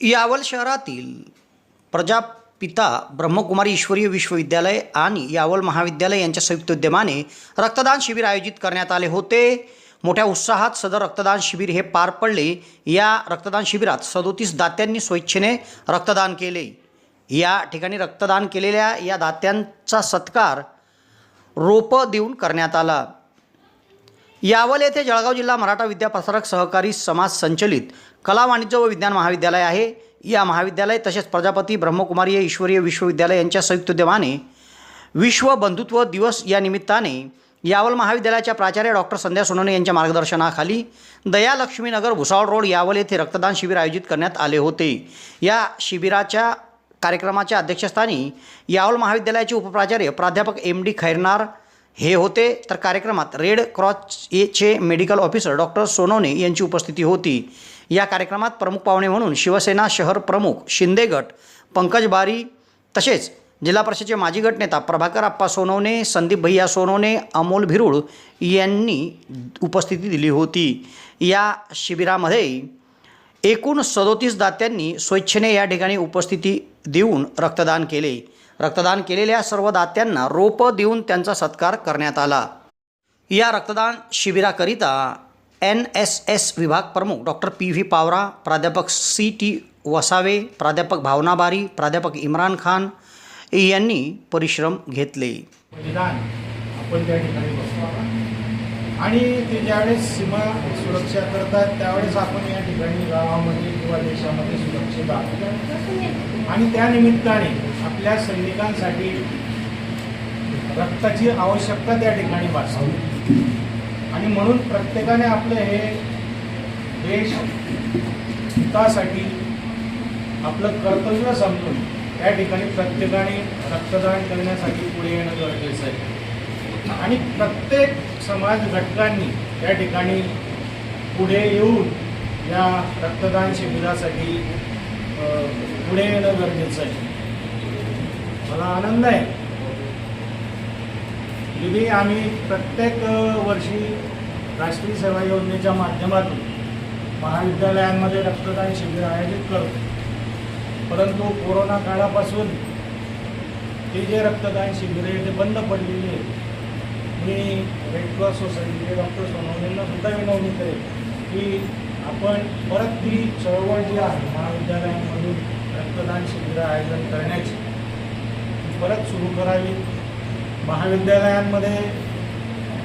यावल शहरातील प्रजापिता ब्रह्मकुमारी ईश्वरीय विश्वविद्यालय आणि यावल महाविद्यालय यांच्या संयुक्त उद्यमाने रक्तदान शिबिर आयोजित करण्यात आले होते. मोठ्या उत्साहात सदर रक्तदान शिबिर हे पार पडले. या रक्तदान शिबिरात सदोतीस दात्यांनी स्वेच्छेने रक्तदान केले. या ठिकाणी रक्तदान केलेल्या या दात्यांचा सत्कार रोपं देऊन करण्यात आला. यावल येथे जळगाव जिल्हा मराठा विद्याप्रसारक सहकारी समाज संचलित कला वाणिज्य व विज्ञान महाविद्यालय आहे. या महाविद्यालय तसेच प्रजापती ब्रह्मकुमारी ईश्वरीय विश्वविद्यालय यांच्या संयुक्त उद्यमाने विश्व बंधुत्व दिवस या निमित्ताने यावल महाविद्यालयाच्या प्राचार्य डॉक्टर संध्या सोनवणे यांच्या मार्गदर्शनाखाली दयालक्ष्मीनगर भुसावळ रोड यावल येथे रक्तदान शिबिर आयोजित करण्यात आले होते. या शिबिराच्या कार्यक्रमाच्या अध्यक्षस्थानी यावल महाविद्यालयाचे उपप्राचार्य प्राध्यापक एम डी खैरनार हे होते तर कार्यक्रमात रेड क्रॉसचे मेडिकल ऑफिसर डॉक्टर सोनवणे यांची उपस्थिती होती. या कार्यक्रमात प्रमुख पाहुणे म्हणून शिवसेना शहर प्रमुख शिंदे गट पंकज बारी तसेच जिल्हा परिषदेचे माजी गटनेता प्रभाकर आप्पा सोनवणे संदीप भैया सोनवणे अमोल भिरुळ यांनी उपस्थिती दिली होती. या शिबिरामध्ये एकूण सदोतीस दात्यांनी स्वेच्छेने या ठिकाणी उपस्थिती देऊन रक्तदान केले. रक्तदान केलेल्या सर्व दात्यांना रोपं देऊन त्यांचा सत्कार करण्यात आला. या रक्तदान शिबिराकरिता एन एस एस विभाग प्रमुख डॉक्टर पी व्ही पावरा प्राध्यापक सी टी वसावे प्राध्यापक भावना बारी प्राध्यापक इम्रान खान यांनी परिश्रम घेतले. आपण त्या ठिकाणी आणि ते ज्यावेळेस सीमा सुरक्षा करतात त्यावेळेस आपण या ठिकाणी गावामध्ये किंवा देशामध्ये सुरक्षित आहोत. आणि त्या निमित्ताने आपल्या सैनिकांसाठी रक्ताची आवश्यकता त्या ठिकाणी भासते आणि म्हणून प्रत्येकाने आपलं हे देश हितासाठी आपलं कर्तव्य समजून त्या ठिकाणी प्रत्येकाने रक्तदान करण्यासाठी पुढे येणं गरजेचं आहे. आणि प्रत्येक समाज घटकांनी त्या ठिकाणी पुढे येऊन या रक्तदान शिबिरासाठी पुढे येणं गरजेचं आहे. मला आनंद आहे. दिदी आम्ही प्रत्येक वर्षी राष्ट्रीय सेवा योजनेच्या माध्यमातून महाविद्यालयांमध्ये रक्तदान शिबिर आयोजित करतो. परंतु कोरोना काळापासून हे जे रक्तदान शिबिरे ते बंद पडलेली आहेत. मी रेडक्रॉस सोसायटी सोसायटीचे डॉक्टर सोनवणींना सुद्धा विनवणी करेल की आपण परत ती चळवळ जी आहे महाविद्यालयांमधून रक्तदान शिबिरं आयोजन करण्याची परत सुरू करावी. महाविद्यालयांमध्ये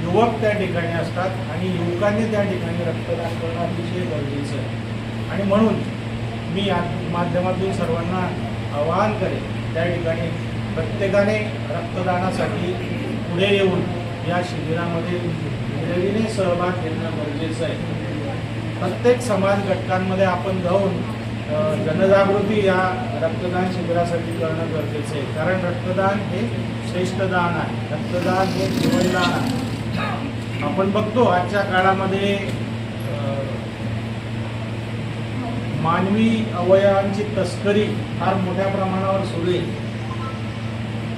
युवक त्या ठिकाणी असतात आणि युवकांनी त्या ठिकाणी रक्तदान करणं अतिशय गरजेचं आहे. आणि म्हणून मी या माध्यमातून सर्वांना आवाहन करेन त्या ठिकाणी प्रत्येकाने रक्तदानासाठी पुढे येऊन या शिबिरामध्ये निर्विने सहभाग घेणं गरजेचं आहे. प्रत्येक समाज घटकांमध्ये आपण जाऊन जनजागृती या रक्तदान शिबिरासाठी करणं गरजेचं आहे. कारण रक्तदान हे श्रेष्ठ दान आहे. रक्तदान हे जीवनदान आहे. आपण बघतो आजच्या काळामध्ये मानवी अवयवांची तस्करी फार मोठ्या प्रमाणावर सुरू आहे.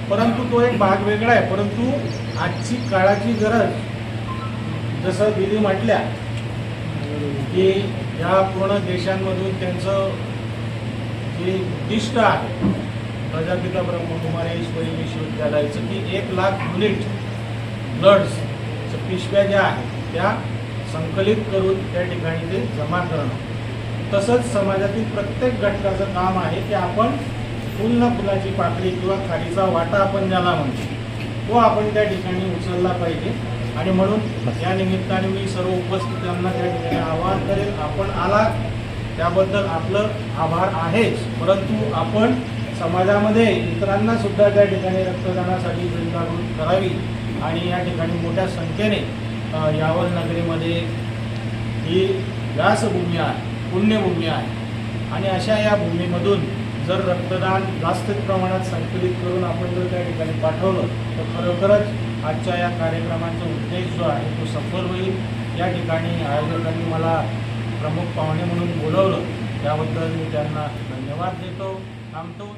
परंतु तो एक भाग वेगळा आहे. परंतु आजची काळाची गरज जसं दिदी म्हटल्या की या पूर्ण देशांमधून त्यांचं जे उद्दिष्ट आहे प्रजापिता ब्रह्मकुमारी ईश्वरी विश्वविद्यालयाचं की एक लाख युनिट ब्लड्स पिशव्या ज्या आहेत त्या संकलित करून त्या ठिकाणी ते जमा करणं. तसंच समाजातील प्रत्येक घटकाचं काम आहे की आपण पूर्ण फुलाची पाकळी किंवा खालीचा वाटा आपण ज्याला म्हणतो तो आपण त्या ठिकाणी उचलला पाहिजे. आणि म्हणून या निमित्ताने मी सर्व उपस्थितांना त्या ठिकाणी आवाहन करेल आपण आला त्याबद्दल आपलं आभार आहेच. परंतु आपण समाजामध्ये इतरांना सुद्धा त्या ठिकाणी रक्तदानासाठी जनजागृत करावी आणि या ठिकाणी मोठ्या संख्येने यावल नगरीमध्ये ही व्यासभूमी आहे पुण्यभूमी आहे. आणि अशा या भूमीमधून जर रक्तदान जास्त प्रमाणात संकलित करून आपण जर त्या ठिकाणी पाठवलं तर खरोखरच आजच्या या कार्यक्रमाचा उद्देश जो आहे तो सफल होईल. या ठिकाणी आयोजकांनी मला प्रमुख पाहुणे म्हणून बोलवलं. त्याबद्दल मी त्यांना धन्यवाद देतो. थांबतो.